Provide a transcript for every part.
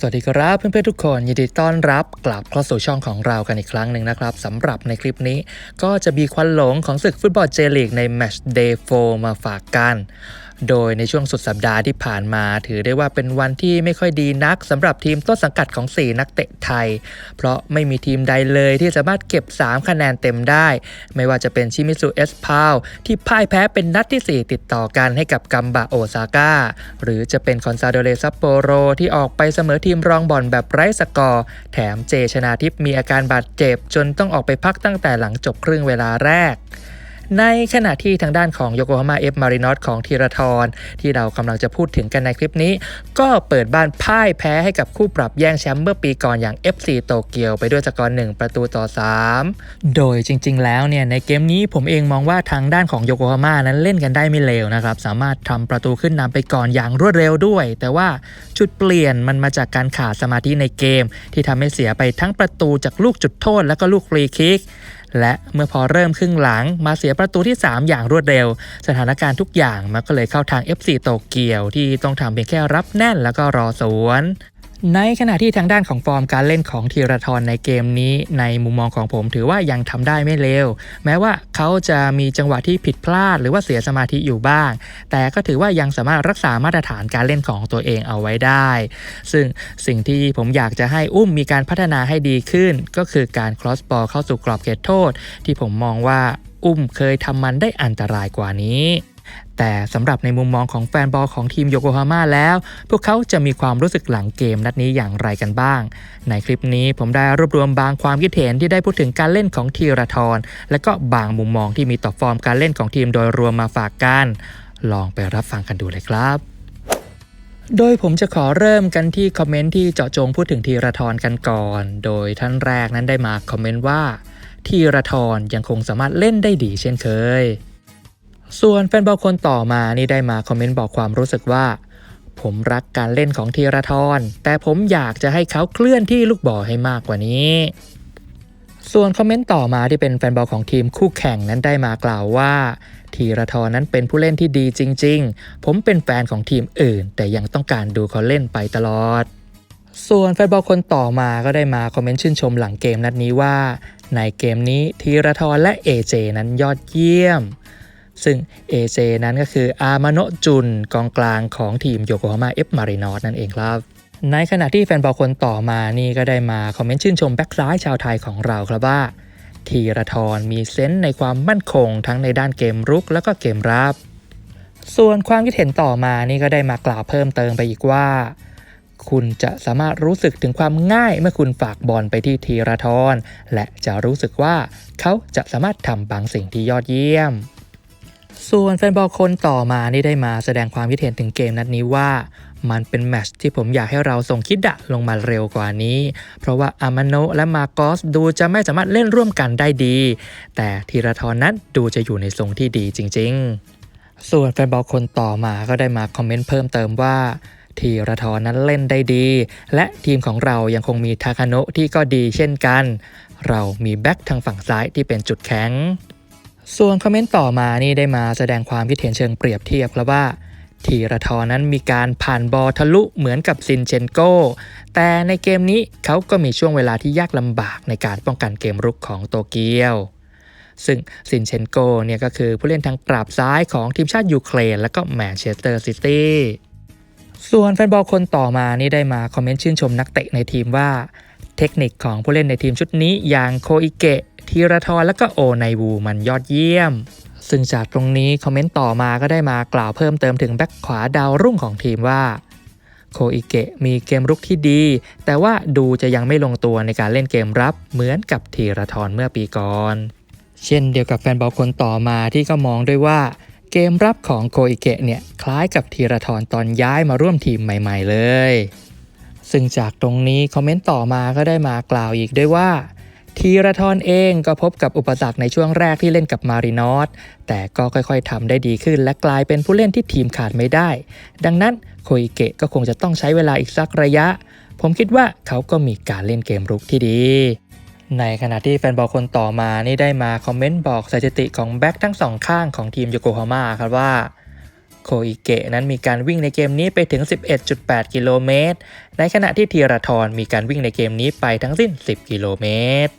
สวัสดีครับเพื่อนๆทุกคนยินดีต้อนรับกลับเข้าสู่ช่องของเรากันอีกครั้งหนึ่งนะครับสำหรับในคลิปนี้ก็จะมีควันหลงของศึกฟุตบอลเจลีกในแมตช์เดย์โฟมาฝากกัน โดยในช่วงสุดสัปดาห์ที่ผ่านมา ถือได้ว่าเป็นวันที่ไม่ค่อยดีนักสำหรับทีมต้นสังกัดของ 4 นักเตะไทย เพราะไม่มีทีมใดเลยที่สามารถเก็บ 3 คะแนนเต็มได้ ไม่ว่าจะเป็นชิมิสุเอสพาวที่พ่ายแพ้เป็นนัดที่ 4 ติดต่อกันให้กับกัมบะโอซาก้า หรือจะเป็นคอนซาโดเรซัปโปโรที่ออกไปเสมอทีมรองบอลแบบไร้สกอร์ แถมเจชนาทิพย์มีอาการบาดเจ็บ จนต้องออกไปพักตั้งแต่หลังจบครึ่งเวลาแรก ในขณะที่ทางด้านของโยโกฮาม่าเอฟมารินอสของธีรทรที่เรากำลังจะพูดถึงกันในคลิปนี้ ก็เปิดบ้านพ่ายแพ้ให้กับคู่ปรับแย่งแชมป์เมื่อปีก่อนอย่าง FC โตเกียวไปด้วยสกอร์1ประตูต่อ 3 โดยจริง ๆ แล้วเนี่ยในเกมนี้ผมเองมองว่าทางด้านของโยโกฮาม่านั้นเล่นกันได้ไม่เลวนะครับ สามารถทำประตูขึ้นนำไปก่อนอย่างรวดเร็วด้วย แต่ว่าจุดเปลี่ยนมันมาจากการขาดสมาธิในเกม ที่ทำให้เสียไปทั้งประตูจากลูกจุดโทษและก็ลูกฟรีคิก และเมื่อพอเริ่มครึ่งหลังมาเสียประตูที่ 3 อย่างรวดเร็ว สถานการณ์ทุกอย่างมันก็เลยเข้าทาง FC โตเกียวที่ต้องทำเพียงแค่รับแน่นแล้วก็รอสวน ในขณะที่ทางด้านของฟอร์มการเล่นของธีรทรในเกมนี้ ในมุมมองของผมถือว่ายังทำได้ไม่เลวแม้ว่าเขาจะมีจังหวะที่ผิดพลาด หรือว่าเสียสมาธิอยู่บ้าง แต่ก็ถือว่ายังสามารถรักษามาตรฐานการเล่นของตัวเองเอาไว้ได้ ซึ่งสิ่งที่ผมอยากจะให้อุ้มมีการพัฒนาให้ดีขึ้น ก็คือการ cross ball เข้าสู่กรอบเขตโทษ ที่ผมมองว่าอุ้มเคยทำมันได้อันตรายกว่านี้ แต่สำหรับในมุมมองของแฟนบอลของทีมโยโกฮาม่าแล้ว พวกเขาจะมีความรู้สึกหลังเกมนัดนี้อย่างไรกันบ้าง ในคลิปนี้ผมได้รวบรวมบางความคิดเห็นที่ได้พูดถึงการเล่นของทีรทรและก็บางมุมมองที่มีต่อฟอร์มการเล่นของทีมโดยรวมมาฝากกัน ลองไปรับฟังกันดูเลยครับโดยผมจะขอเริ่มกันที่คอมเมนต์ที่เจาะจงพูดถึงทีรทรกันก่อน โดยท่านแรกนั้นได้มาคอมเมนต์ว่าทีรทรยังคงสามารถเล่นได้ดีเช่นเคย ส่วนแฟนบอลคนต่อมานี่ได้มาคอมเมนต์บอกความรู้สึกว่า ผมรักการเล่นของทีรทรแต่ผมอยากจะให้เขาเคลื่อนที่ลูกบอลให้มากกว่านี้ ส่วนคอมเมนต์ต่อมาที่เป็นแฟนบอลของทีมคู่แข่งนั้นได้มากล่าวว่าทีรทรนั้นเป็นผู้เล่นที่ดีจริง ๆ ผมเป็นแฟนของทีมอื่น แต่ยังต้องการดูเขาเล่นไปตลอด ส่วนแฟนบอลคนต่อมาก็ได้มาคอมเมนต์ชื่นชมหลังเกมนัดนี้ว่า ในเกมนี้ทีรทรและ AJ นั้นยอดเยี่ยม ซึ่ง AJ นั้นก็คืออามาโนจุนกองกลางของทีมโยโกฮาม่าเอฟมารินอสนั่นเองครับในขณะที่แฟนบอลคนต่อมานี่ก็ได้มาคอมเมนต์ชื่นชมแบ็กซ้ายชาวไทยของเราครับว่า ทีระทรมีเซนส์ในความมั่นคงทั้งในด้านเกมรุกแล้วก็เกมรับ ส่วนความคิดเห็นต่อมานี่ก็ได้มากล่าวเพิ่มเติมไปอีกว่า คุณจะสามารถรู้สึกถึงความง่ายเมื่อคุณฝากบอลไปที่ทีระทรและจะรู้สึกว่าเขาจะสามารถทำบางสิ่งที่ยอดเยี่ยม ส่วนแฟนบอลคนต่อมานี่ได้มาแสดงความคิดเห็นถึงเกมนัดนี้ว่า มันเป็นแมชที่ผมอยากให้เราส่งคิดดะลงมาเร็วกว่านี้ เพราะว่าอามาโนและมาโกสดูจะไม่สามารถเล่นร่วมกันได้ดี แต่ธีรทรนั้นดูจะอยู่ในทรงที่ดีจริง ๆ ส่วนแฟนบอลคนต่อมาก็ได้มาคอมเมนต์เพิ่มเติมว่าทีรทรนั้นเล่นได้ดี และทีมของเรายังคงมีทาคาโนะที่ก็ดีเช่นกัน เรามีแบ็คทางฝั่งซ้ายที่เป็นจุดแข็ง ส่วนคอมเมนต์ต่อมานี่ได้มาแสดงความคิดเห็นเชิงเปรียบเทียบครับว่าทีระทรนั้นมีการผ่านบอลทะลุเหมือนกับซินเชนโก แต่ในเกมนี้เขาก็มีช่วงเวลาที่ยากลำบากในการป้องกันเกมรุกของโตเกียว ซึ่งซินเชนโกเนี่ยก็คือผู้เล่นทางกราบซ้ายของทีมชาติยูเครนและก็แมนเชสเตอร์ซิตี้ส่วนแฟนบอลคนต่อมานี่ได้มาคอมเมนต์ชื่นชมนักเตะในทีมว่า เทคนิคของผู้เล่นในทีมชุดนี้อย่างโคอิเกะ ทีรทรและก็โอไนวูมันยอดเยี่ยม ซึ่งจากตรงนี้คอมเมนต์ต่อมาก็ได้มากล่าวเพิ่มเติมถึงแบ็คขวาดาวรุ่งของทีมว่าโคอิเกะมีเกมรุกที่ดี แต่ว่าดูจะยังไม่ลงตัวในการเล่นเกมรับเหมือนกับทีรทรเมื่อปีก่อน เช่นเดียวกับแฟนบอลคนต่อมาที่ก็มองด้วยว่า เกมรับของโคอิเกะเนี่ยคล้ายกับทีรทรตอนย้ายมาร่วมทีมใหม่ ๆ เลย ซึ่งจากตรงนี้คอมเมนต์ต่อมาก็ได้มากล่าวอีกด้วยว่า ทีรทรเองก็พบกับอุปสรรคในช่วงแรกที่เล่นกับมารินอสแต่ก็ค่อยๆทำได้ดีขึ้น และกลายเป็นผู้เล่นที่ทีมขาดไม่ได้ ดังนั้นโคอิเกะก็คงจะต้องใช้เวลาอีกสักระยะ ผมคิดว่าเขาก็มีการเล่นเกมรุกที่ดี ในขณะที่แฟนบอลคนต่อมานี่ได้มาคอมเมนต์บอกสถิติของแบ็คทั้งสองข้างของทีมโยโกฮาม่าครับว่าโคอิเกะนั้นมีการวิ่งในเกมนี้ไปถึง 11.8 กิโลเมตร ในขณะที่ธีรทรมีการวิ่งในเกมนี้ไปทั้งสิ้น 10 กิโลเมตร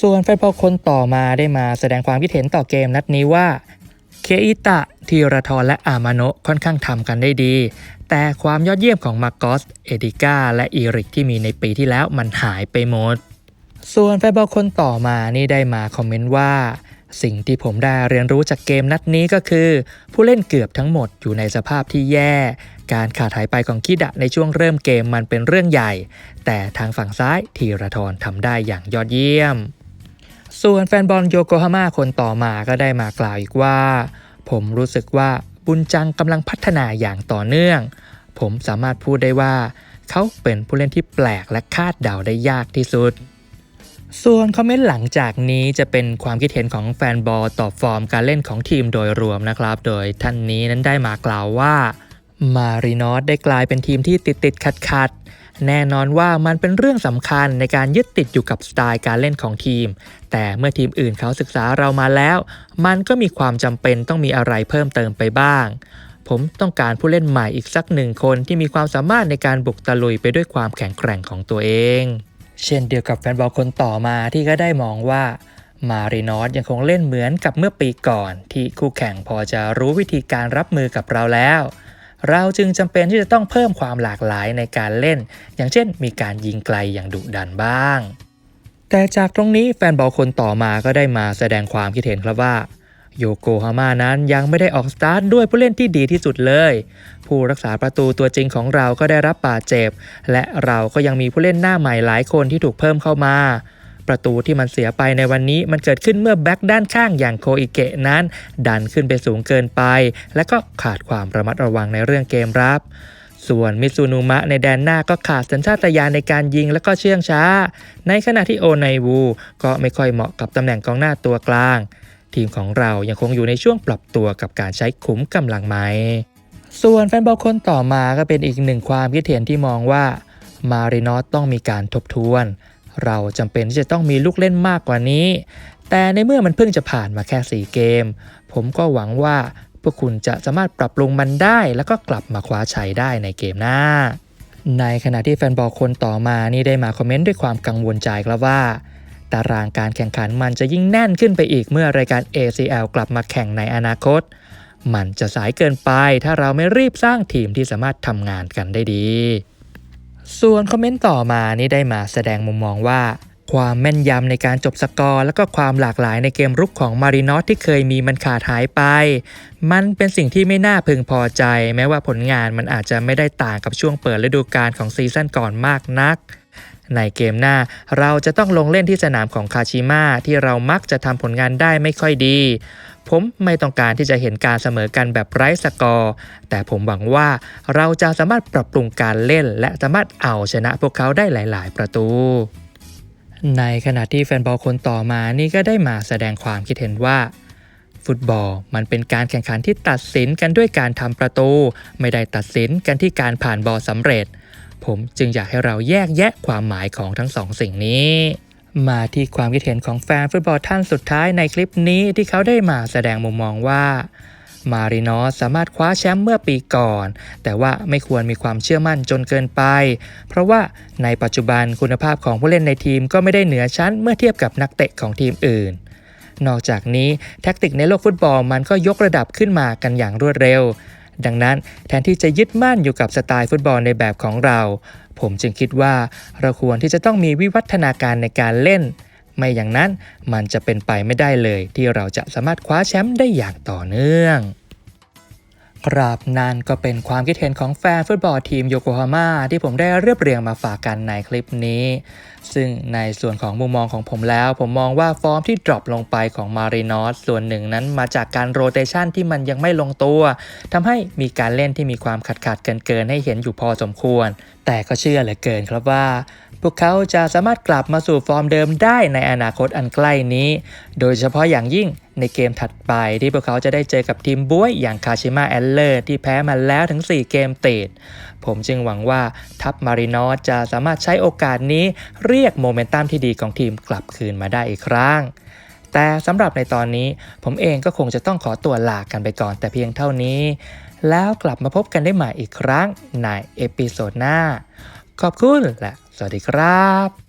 ส่วนแฟนบอลคนต่อมาได้มาแสดงความคิดเห็นต่อเกมนัดนี้ว่า เคอิตะทีรทรและอามาโนะค่อนข้างทำกันได้ดี แต่ความยอดเยี่ยมของมาโกสเอดิก้าและอีริกที่มีในปีที่แล้วมันหายไปหมด ส่วนแฟนบอลคนต่อมานี่ได้มาคอมเมนต์ว่า สิ่งที่ผมได้เรียนรู้จากเกมนัดนี้ก็คือ ผู้เล่นเกือบทั้งหมดอยู่ในสภาพที่แย่ การขาดหายไปของคิดะในช่วงเริ่มเกมมันเป็นเรื่องใหญ่ แต่ทางฝั่งซ้ายธีระทรทำได้อย่างยอดเยี่ยม ส่วนแฟนบอลโยโกฮาม่าคนต่อมาก็ได้มากล่าวอีกว่า ผมรู้สึกว่าบุญจังกำลังพัฒนาอย่างต่อเนื่อง ผมสามารถพูดได้ว่า เขาเป็นผู้เล่นที่แปลกและคาดเดาได้ยากที่สุด ส่วนคอมเมนต์หลังจากนี้จะเป็นความคิดเห็นของแฟนบอลต่อฟอร์มการเล่นของทีมโดยรวมนะครับ โดยท่านนี้นั้นได้มากล่าวว่ามารินอสได้กลายเป็นทีมที่ติดติดขัดขัดแน่นอนว่ามันเป็นเรื่องสำคัญในการยึดติดอยู่กับสไตล์การเล่นของทีม แต่เมื่อทีมอื่นเขาศึกษาเรามาแล้ว มันก็มีความจำเป็นต้องมีอะไรเพิ่มเติมไปบ้าง ผมต้องการผู้เล่นใหม่อีกสักหนึ่งคนที่มีความสามารถในการบุกตะลุยไปด้วยความแข็งแกร่งของตัวเอง เช่นเดียวกับแฟนบอลคนต่อมาที่ก็ได้มองว่ามารินอสยังคงเล่นเหมือนกับเมื่อปีก่อน ที่คู่แข่งพอจะรู้วิธีการรับมือกับเราแล้ว เราจึงจำเป็นที่จะต้องเพิ่มความหลากหลายในการเล่น อย่างเช่น มีการยิงไกลอย่างดุดันบ้าง แต่จากตรงนี้แฟนบอลคนต่อมาก็ได้มาแสดงความคิดเห็นครับว่า โยโกฮาม่านั้นยังไม่ได้ออกสตาร์ทด้วยผู้เล่นที่ดีที่สุดเลย ผู้รักษาประตูตัวจริงของเราก็ได้รับบาดเจ็บ และเราก็ยังมีผู้เล่นหน้าใหม่หลายคนที่ถูกเพิ่มเข้ามา ประตูที่มันเสียไปในวันนี้มันเกิดขึ้นเมื่อแบ็กด้านข้างอย่างโคอิเกะนั้น ดันขึ้นไปสูงเกินไป และก็ขาดความระมัดระวังในเรื่องเกมรับส่วนมิซูนุมะในแดนหน้าก็ขาดสัญชาตญาณในการยิงและก็เชื่องช้า ในขณะที่โอไนวูก็ไม่ค่อยเหมาะกับตำแหน่งกองหน้าตัวกลาง ทีมของเรายังคงอยู่ในช่วงปรับตัวกับการใช้ขุมกำลังไม้ส่วนแฟนบอลคนต่อมาก็เป็นอีกหนึ่งความคิดเห็นที่มองว่ามารินอสต้องมีการทบทวน เราจำเป็นที่จะต้องมีลูกเล่นมากกว่านี้ แต่ในเมื่อมันเพิ่งจะผ่านมาแค่ 4 เกม ผมก็หวังว่าพวกคุณจะสามารถปรับปรุงมันได้ แล้วก็กลับมาคว้าชัยได้ในเกมหน้า ในขณะที่แฟนบอลคนต่อมานี่ได้มาคอมเมนต์ด้วยความกังวลใจครับว่า ตารางการแข่งขันมันจะยิ่งแน่นขึ้นไปอีกเมื่อรายการ ACL กลับมาแข่งในอนาคต มันจะสายเกินไปถ้าเราไม่รีบสร้างทีมที่สามารถทำงานกันได้ดี ส่วนคอมเมนต์ต่อมานี่ได้มาแสดงมุมมองว่า ความแม่นยำในการจบสกอร์ และก็ความหลากหลายในเกมรุกของมารินอสที่เคยมีมันขาดหายไป มันเป็นสิ่งที่ไม่น่าพึงพอใจ แม้ว่าผลงานมันอาจจะไม่ได้ต่างกับช่วงเปิดฤดูกาลของซีซั่นก่อนมากนัก ในเกมหน้าเราจะต้องลงเล่นที่สนามของคาชิมะที่เรามักจะทำผลงานได้ไม่ค่อยดี ผมไม่ต้องการที่จะเห็นการเสมอกันแบบไร้สกอร์ แต่ผมหวังว่าเราจะสามารถปรับปรุงการเล่น และสามารถเอาชนะพวกเขาได้หลาย ๆ ประตูในขณะที่แฟนบอลคนต่อมานี่ก็ได้มาแสดงความคิดเห็นว่า ฟุตบอลมันเป็นการแข่งขันที่ตัดสินกันด้วยการทำประตู ไม่ได้ตัดสินกันที่การผ่านบอลสำเร็จ ผมจึงอยากให้เราแยกแยะความหมายของทั้งสองสิ่งนี้ มาที่ความคิดเห็นของแฟนฟุตบอลท่านสุดท้ายในคลิปนี้ที่เขาได้มาแสดงมุมมองว่ามารินอสสามารถคว้าแชมป์เมื่อปีก่อน แต่ว่าไม่ควรมีความเชื่อมั่นจนเกินไป เพราะว่าในปัจจุบันคุณภาพของผู้เล่นในทีมก็ไม่ได้เหนือชั้นเมื่อเทียบกับนักเตะของทีมอื่น นอกจากนี้แท็กติกในโลกฟุตบอลมันก็ยกระดับขึ้นมากันอย่างรวดเร็ว ดังนั้นแทนที่จะยึดมั่นอยู่กับสไตล์ฟุตบอลในแบบของเรา ผมจึงคิดว่าเราควรที่จะต้องมีวิวัฒนาการในการเล่น ไม่อย่างนั้นมันจะเป็นไปไม่ได้เลย ที่เราจะสามารถคว้าแชมป์ได้อย่างต่อเนื่องครับนั่นก็เป็นความคิดเห็นของแฟนฟุตบอลทีมโยโกฮาม่าที่ผมได้เรียบเรียงมาฝากกันในคลิปนี้ ซึ่งในส่วนของมุมมองของผมแล้ว ผมมองว่าฟอร์มที่ดรอปลงไปของมารินอสส่วนหนึ่งนั้นมาจากการโรเตชันที่มันยังไม่ลงตัวทำให้มีการเล่นที่มีความขัดขัดเกินเกินๆให้เห็นอยู่พอสมควร แต่ก็เชื่อเหลือเกินครับว่า พวกเขาจะสามารถกลับมาสู่ฟอร์มเดิมได้ในอนาคตอันใกล้นี้ โดยเฉพาะอย่างยิ่งในเกมถัดไปที่พวกเขาจะได้เจอกับทีมบ้วยอย่างคาชิมะแอลเลอร์ที่แพ้มาแล้วถึง 4 เกมติด ผมจึงหวังว่าทัพมารินอสจะสามารถใช้โอกาสนี้เรียกโมเมนตัมที่ดีของทีมกลับคืนมาได้อีกครั้ง แต่สำหรับในตอนนี้ผมเองก็คงจะต้องขอตัวลากันไปก่อนแต่เพียงเท่านี้ แล้วกลับมาพบกันได้ใหม่อีกครั้งในเอพิโซดหน้า ขอบคุณและสวัสดีครับ